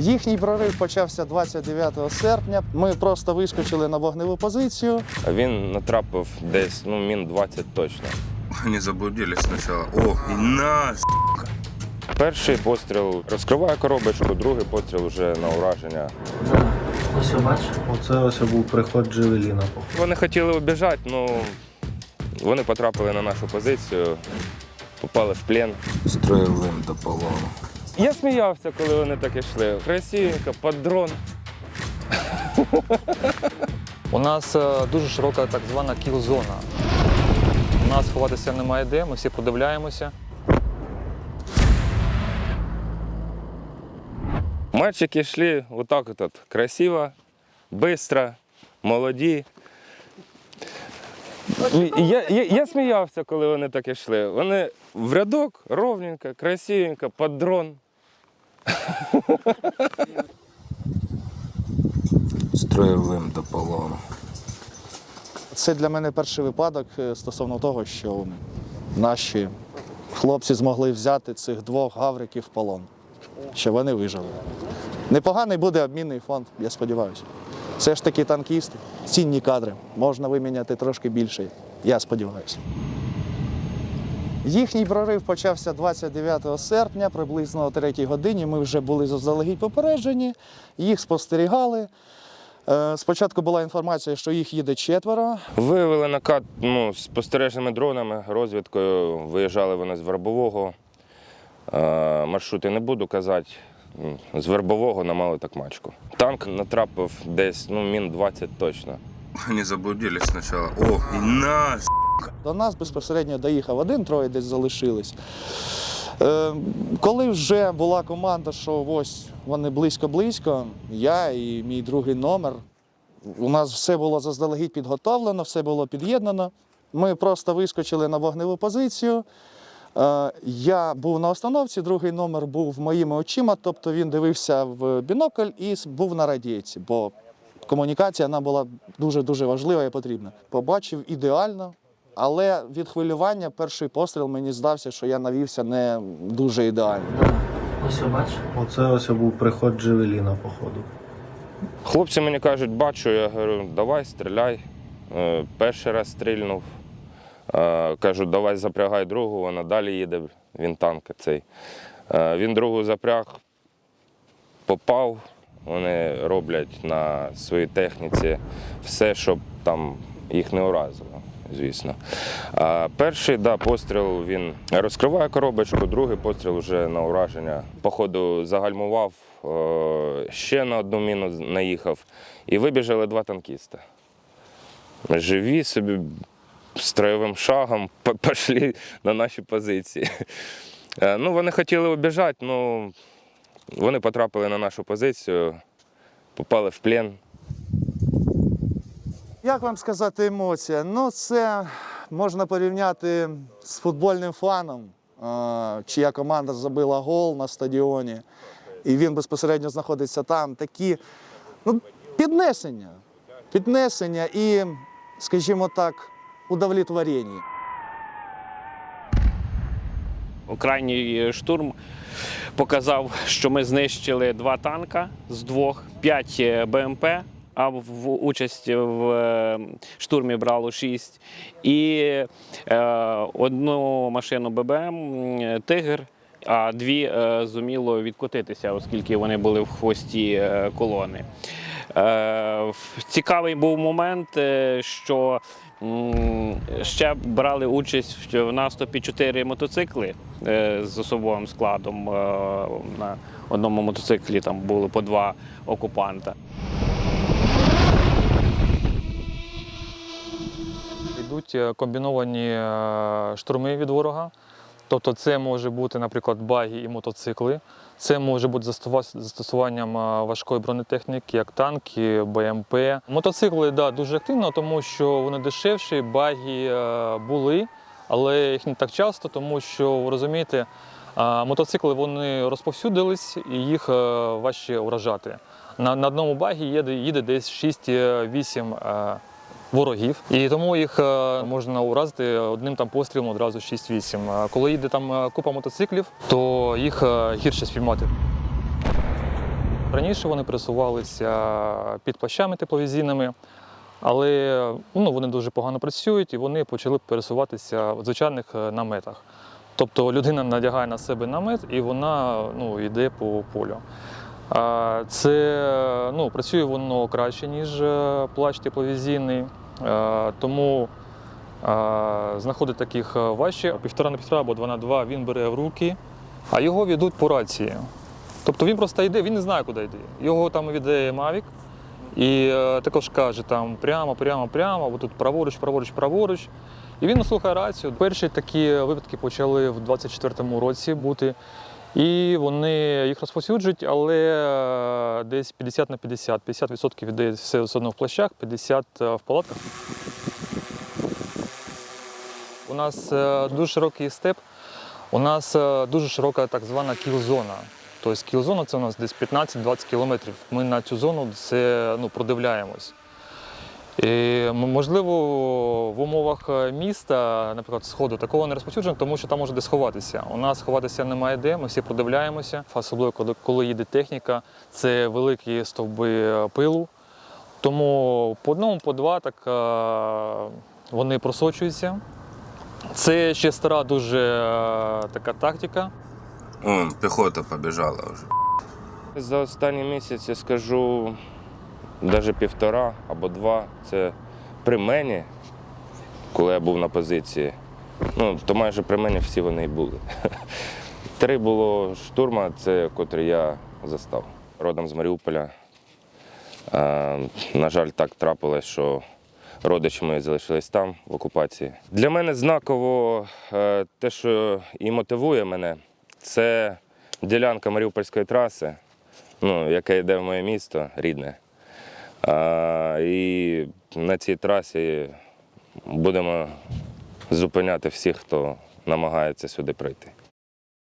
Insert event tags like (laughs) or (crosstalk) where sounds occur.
Їхній прорив почався 29 серпня. Ми просто вискочили на вогневу позицію. А Він натрапив десь ну, мін 20 точно. Они заблудились сначала. О, и на! Перший постріл розкриває коробочку, другий постріл вже на ураження. Ось ви бачите. Оце ось був приход Джевеліна. Вони хотіли обіжати, ну вони потрапили на нашу позицію, попали в плен. Строил им до полону. Я сміявся, коли вони так йшли. Красивенько, під дрон. У нас е, дуже широка так звана кіл-зона. У нас ховатися немає де, ми всі продивляємося. Мальчики йшли отак от, от красиво, швидко, молоді. Я, я, я сміявся, коли вони так йшли. Вони в рядок ровненько, красивенько, під дрон. Строил им до полону. Це для мене перший випадок е, стосовно того, що наші хлопці змогли взяти цих двох гавриків в полон, що вони вижили. Непоганий буде обмінний фонд, я сподіваюся. Все ж таки танкісти, цінні кадри. Можна виміняти трошки більше, я сподіваюся. Їхній прорив почався 29 серпня, приблизно о 3 годині. Ми вже були заздалегідь попереджені, їх спостерігали. Е, Спочатку була інформація, що їх їде четверо. Виявили накат ну, з спостережними дронами, розвідкою. Виїжджали вони з Вербового. Е, маршрути не буду казати. З Вербового на малу такмачку. Танк натрапив десь ну, мін 20 точно. Они заблудились сначала. О, и на! До нас безпосередньо доїхав один, троє десь залишились. Е, коли вже була команда, що ось вони близько-близько, я і мій другий номер, у нас все було заздалегідь підготовлено, все було під'єднано. Ми просто вискочили на вогневу позицію. Е, Я був на остановці, другий номер був моїми очима, тобто він дивився в бінокль і був на радійці, бо комунікація нам була дуже-дуже важлива і потрібна. Побачив ідеально, але від хвилювання перший постріл мені здався, що я навівся не дуже ідеально. Ось ви. Оце ось був приход Джевеліна, походу. Хлопці мені кажуть, бачу, я говорю, давай стріляй. Е, Перший раз стрільнув. Е, Кажу, давай запрягай другу, вона далі їде, він танк цей. Е, Він другу запряг, попав. Вони роблять на своїй техніці все, щоб там їх не уразило, звісно. А перший да, постріл він розкриває коробочку, другий постріл вже на ураження. Походу загальмував, е, ще на одну міну наїхав, і вибіжали два танкіста. Живі собі строєвим шагом (laughs) пішли на наші позиції. Е, Ну, вони хотіли обіжати, ну вони потрапили на нашу позицію, попали в плен. Як вам сказати емоція? Ну, це можна порівняти з футбольним фаном, чия команда забила гол на стадіоні, і він безпосередньо знаходиться там. Такі ну, піднесення. Піднесення і, скажімо так, удовлетворення. Крайній штурм показав, що ми знищили два танка з двох, п'ять е, БМП, а в участь в е, штурмі брало шість, і е, одну машину ББМ Тигр. А дві е, зуміло відкотитися, оскільки вони були в хвості е, колони. Цікавий був момент, що ще брали участь в наступі чотири мотоцикли з особовим складом. На одному мотоциклі там було по два окупанта. Йдуть е, комбіновані е, штурми від ворога. Тобто це може бути, наприклад, баги і мотоцикли. Це може бути застосуванням е, важкої бронетехніки, як танки, БМП. Мотоцикли да, дуже активно, тому що вони дешевші, баги були, але їх не так часто, тому що ви розумієте, мотоцикли вони розповсюдились і їх важче вражати. На, на одному багі їде, їде десь 6-8 е, ворогів, і тому їх е, можна уразити одним там пострілом одразу 6-8. Коли їде там е, купа мотоциклів, то їх е, гірше спіймати. Раніше вони пересувалися під плащами тепловізійними, але ну, вони дуже погано працюють і вони почали пересуватися в звичайних е, наметах. Тобто людина надягає на себе намет і вона ну, йде по полю. Це ну, працює воно краще, ніж е, плащ тепловізійний, тому знаходить таких е, важче. Півтора на півтора або два на два він бере в руки, а його ведуть по рації. Тобто він просто йде, він не знає, куди йде. Його там веде Мавік і е, також каже там прямо, прямо, прямо, тут праворуч, праворуч, праворуч. І він слухає рацію. Перші такі випадки почали в 24-му році бути. І вони їх розповсюджують, але е, десь 50 на 50. 50% йде все одно в плащах, 50 в палатках. У нас е, дуже широкий степ, у нас е, дуже широка так звана кіл-зона. Тобто кіл-зона це у нас десь 15-20 кілометрів. Ми на цю зону це, ну, продивляємось. І, можливо, в умовах е, міста, наприклад, сходу, такого не розповсюджено, тому що там може де сховатися. У нас ховатися немає де, ми всі продивляємося. Особливо, коли, коли їде техніка, це великі стовби е, пилу. Тому по одному, по два так е, вони просочуються. Це ще стара дуже така тактика. Он, пехота побежала уже. За останні місяці скажу навіть півтора або два. Це при мені, коли я був на позиції. Ну, то майже при мені всі вони і були. (laughs) Три було штурма, це котрий я застав. Родом з Маріуполя. На жаль, так трапилось, що родичі мої залишились там в окупації. Для мене знаково е, те, що і мотивує мене, це ділянка Маріупольської траси, ну, яка йде в моє місто рідне. І на цій трасі будемо зупиняти всіх, хто намагається сюди прийти.